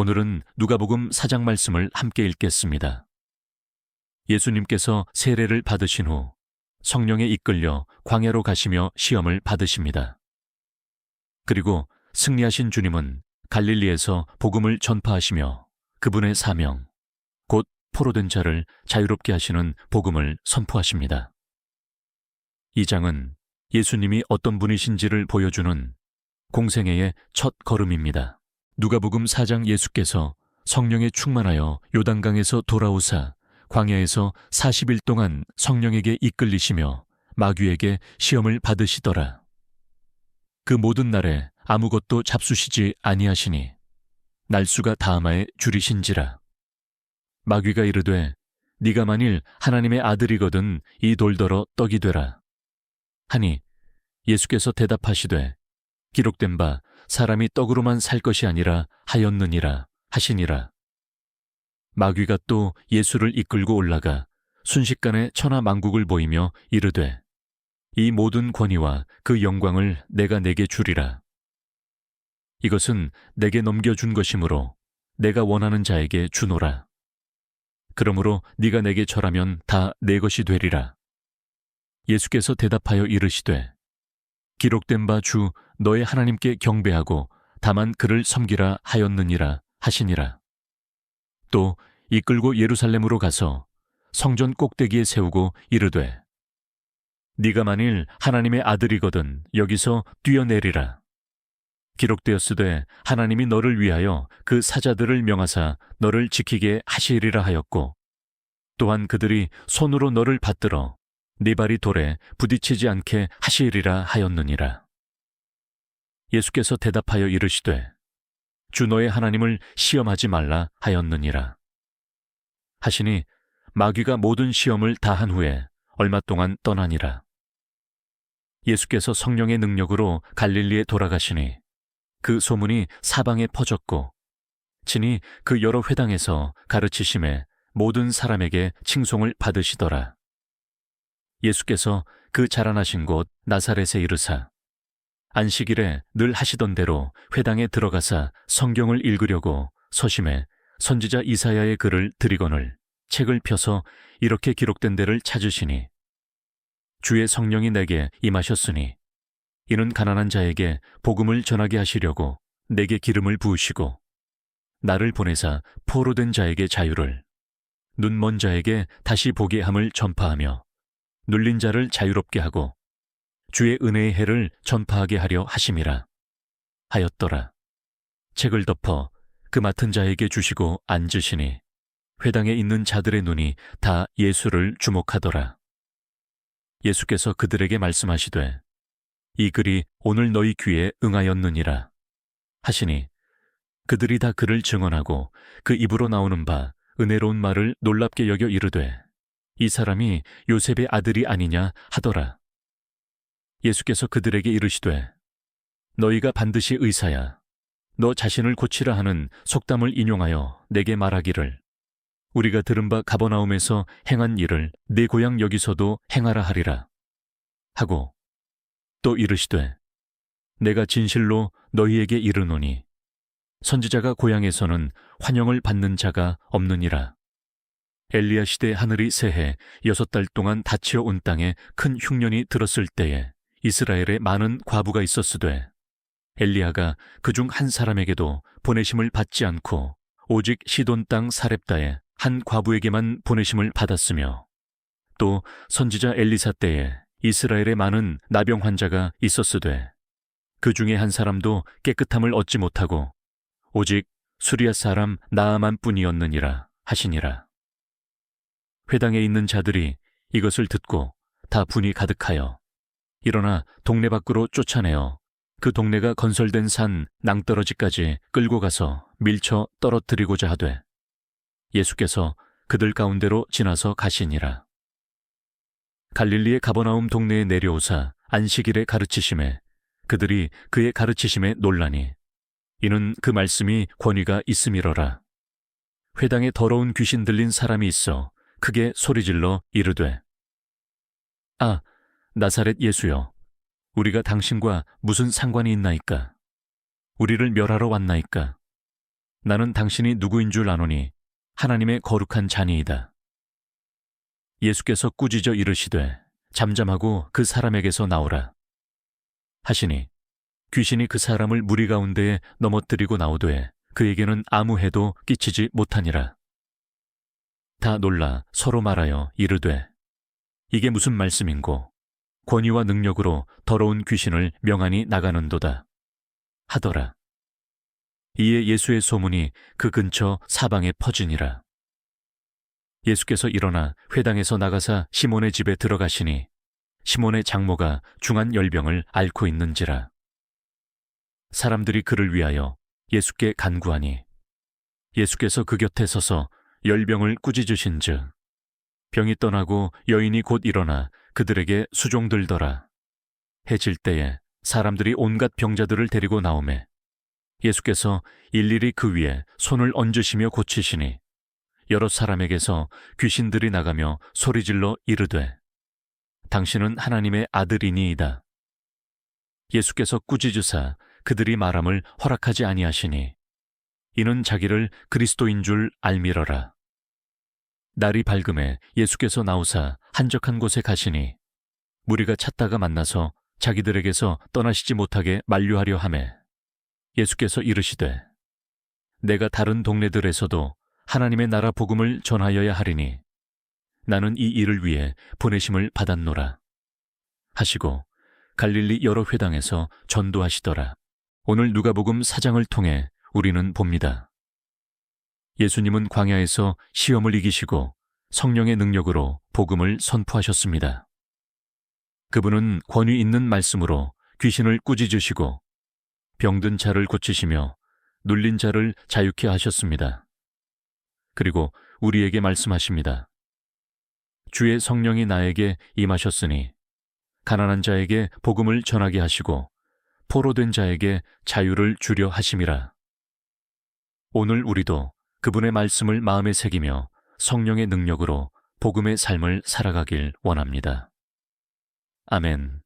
오늘은 누가복음 4장 말씀을 함께 읽겠습니다. 예수님께서 세례를 받으신 후 성령에 이끌려 광야로 가시며 시험을 받으십니다. 그리고 승리하신 주님은 갈릴리에서 복음을 전파하시며 그분의 사명, 곧 포로된 자를 자유롭게 하시는 복음을 선포하십니다. 이 장은 예수님이 어떤 분이신지를 보여주는 공생애의 첫 걸음입니다. 누가복음 4장 예수께서 성령에 충만하여 요단강에서 돌아오사 광야에서 40일 동안 성령에게 이끌리시며 마귀에게 시험을 받으시더라. 그 모든 날에 아무것도 잡수시지 아니하시니 날수가 다하마에 줄이신지라. 마귀가 이르되 네가 만일 하나님의 아들이거든 이 돌더러 떡이 되라. 하니 예수께서 대답하시되 기록된 바 사람이 떡으로만 살 것이 아니라 하였느니라 하시니라. 마귀가 또 예수를 이끌고 올라가 순식간에 천하 만국을 보이며 이르되 이 모든 권위와 그 영광을 내가 내게 주리라. 이것은 내게 넘겨준 것이므로 내가 원하는 자에게 주노라. 그러므로 네가 내게 절하면 다 내 것이 되리라. 예수께서 대답하여 이르시되 기록된 바 주 너의 하나님께 경배하고 다만 그를 섬기라 하였느니라 하시니라. 또 이끌고 예루살렘으로 가서 성전 꼭대기에 세우고 이르되 네가 만일 하나님의 아들이거든 여기서 뛰어내리라. 기록되었으되 하나님이 너를 위하여 그 사자들을 명하사 너를 지키게 하시리라 하였고 또한 그들이 손으로 너를 받들어 네 발이 돌에 부딪히지 않게 하시리라 하였느니라. 예수께서 대답하여 이르시되 주 너의 하나님을 시험하지 말라 하였느니라. 하시니 마귀가 모든 시험을 다한 후에 얼마 동안 떠나니라. 예수께서 성령의 능력으로 갈릴리에 돌아가시니 그 소문이 사방에 퍼졌고 친히 그 여러 회당에서 가르치심에 모든 사람에게 칭송을 받으시더라. 예수께서 그 자라나신 곳 나사렛에 이르사 안식일에 늘 하시던 대로 회당에 들어가사 성경을 읽으려고 서심해 선지자 이사야의 글을 드리거늘 책을 펴서 이렇게 기록된 데를 찾으시니 주의 성령이 내게 임하셨으니 이는 가난한 자에게 복음을 전하게 하시려고 내게 기름을 부으시고 나를 보내사 포로된 자에게 자유를 눈먼 자에게 다시 보게 함을 전파하며 눌린 자를 자유롭게 하고 주의 은혜의 해를 전파하게 하려 하심이라 하였더라. 책을 덮어 그 맡은 자에게 주시고 앉으시니 회당에 있는 자들의 눈이 다 예수를 주목하더라. 예수께서 그들에게 말씀하시되 이 글이 오늘 너희 귀에 응하였느니라 하시니 그들이 다 그를 증언하고 그 입으로 나오는 바 은혜로운 말을 놀랍게 여겨 이르되 이 사람이 요셉의 아들이 아니냐 하더라. 예수께서 그들에게 이르시되 너희가 반드시 의사야. 너 자신을 고치라 하는 속담을 인용하여 내게 말하기를. 우리가 들은 바 가버나움에서 행한 일을 내 고향 여기서도 행하라 하리라. 하고 또 이르시되 내가 진실로 너희에게 이르노니 선지자가 고향에서는 환영을 받는 자가 없느니라 엘리야 시대 하늘이 새해 여섯 달 동안 닫혀 온 땅에 큰 흉년이 들었을 때에 이스라엘에 많은 과부가 있었으되 엘리야가 그 중 한 사람에게도 보내심을 받지 않고 오직 시돈 땅 사렙다에 한 과부에게만 보내심을 받았으며 또 선지자 엘리사 때에 이스라엘에 많은 나병 환자가 있었으되 그 중에 한 사람도 깨끗함을 얻지 못하고 오직 수리아 사람 나아만 뿐이었느니라 하시니라. 회당에 있는 자들이 이것을 듣고 다 분이 가득하여 일어나 동네 밖으로 쫓아내어 그 동네가 건설된 산 낭떠러지까지 끌고 가서 밀쳐 떨어뜨리고자 하되 예수께서 그들 가운데로 지나서 가시니라. 갈릴리의 가버나움 동네에 내려오사 안식일에 가르치심에 그들이 그의 가르치심에 놀라니 이는 그 말씀이 권위가 있음이러라. 회당에 더러운 귀신 들린 사람이 있어 크게 소리질러 이르되 아 나사렛 예수여 우리가 당신과 무슨 상관이 있나이까 우리를 멸하러 왔나이까 나는 당신이 누구인 줄 아노니 하나님의 거룩한 자니이다. 예수께서 꾸짖어 이르시되 잠잠하고 그 사람에게서 나오라. 하시니 귀신이 그 사람을 무리 가운데에 넘어뜨리고 나오되 그에게는 아무 해도 끼치지 못하니라. 다 놀라 서로 말하여 이르되 이게 무슨 말씀인고 권위와 능력으로 더러운 귀신을 명하니 나가는도다 하더라. 이에 예수의 소문이 그 근처 사방에 퍼지니라. 예수께서 일어나 회당에서 나가사 시몬의 집에 들어가시니 시몬의 장모가 중한 열병을 앓고 있는지라. 사람들이 그를 위하여 예수께 간구하니 예수께서 그 곁에 서서 열병을 꾸짖으신즉 병이 떠나고 여인이 곧 일어나 그들에게 수종들더라. 해질 때에 사람들이 온갖 병자들을 데리고 나오매 예수께서 일일이 그 위에 손을 얹으시며 고치시니 여러 사람에게서 귀신들이 나가며 소리질러 이르되 당신은 하나님의 아들이니이다. 예수께서 꾸짖으사 그들이 말함을 허락하지 아니하시니 이는 자기를 그리스도인 줄 알미러라. 날이 밝음에 예수께서 나오사 한적한 곳에 가시니 무리가 찾다가 만나서 자기들에게서 떠나시지 못하게 만류하려 하매 예수께서 이르시되 내가 다른 동네들에서도 하나님의 나라 복음을 전하여야 하리니 나는 이 일을 위해 보내심을 받았노라 하시고 갈릴리 여러 회당에서 전도하시더라 오늘 누가복음 4장을 통해 우리는 봅니다. 예수님은 광야에서 시험을 이기시고 성령의 능력으로 복음을 선포하셨습니다. 그분은 권위 있는 말씀으로 귀신을 꾸짖으시고 병든 자를 고치시며 눌린 자를 자유케 하셨습니다. 그리고 우리에게 말씀하십니다. 주의 성령이 나에게 임하셨으니 가난한 자에게 복음을 전하게 하시고 포로된 자에게 자유를 주려 하심이라. 오늘 우리도 그분의 말씀을 마음에 새기며 성령의 능력으로 복음의 삶을 살아가길 원합니다. 아멘.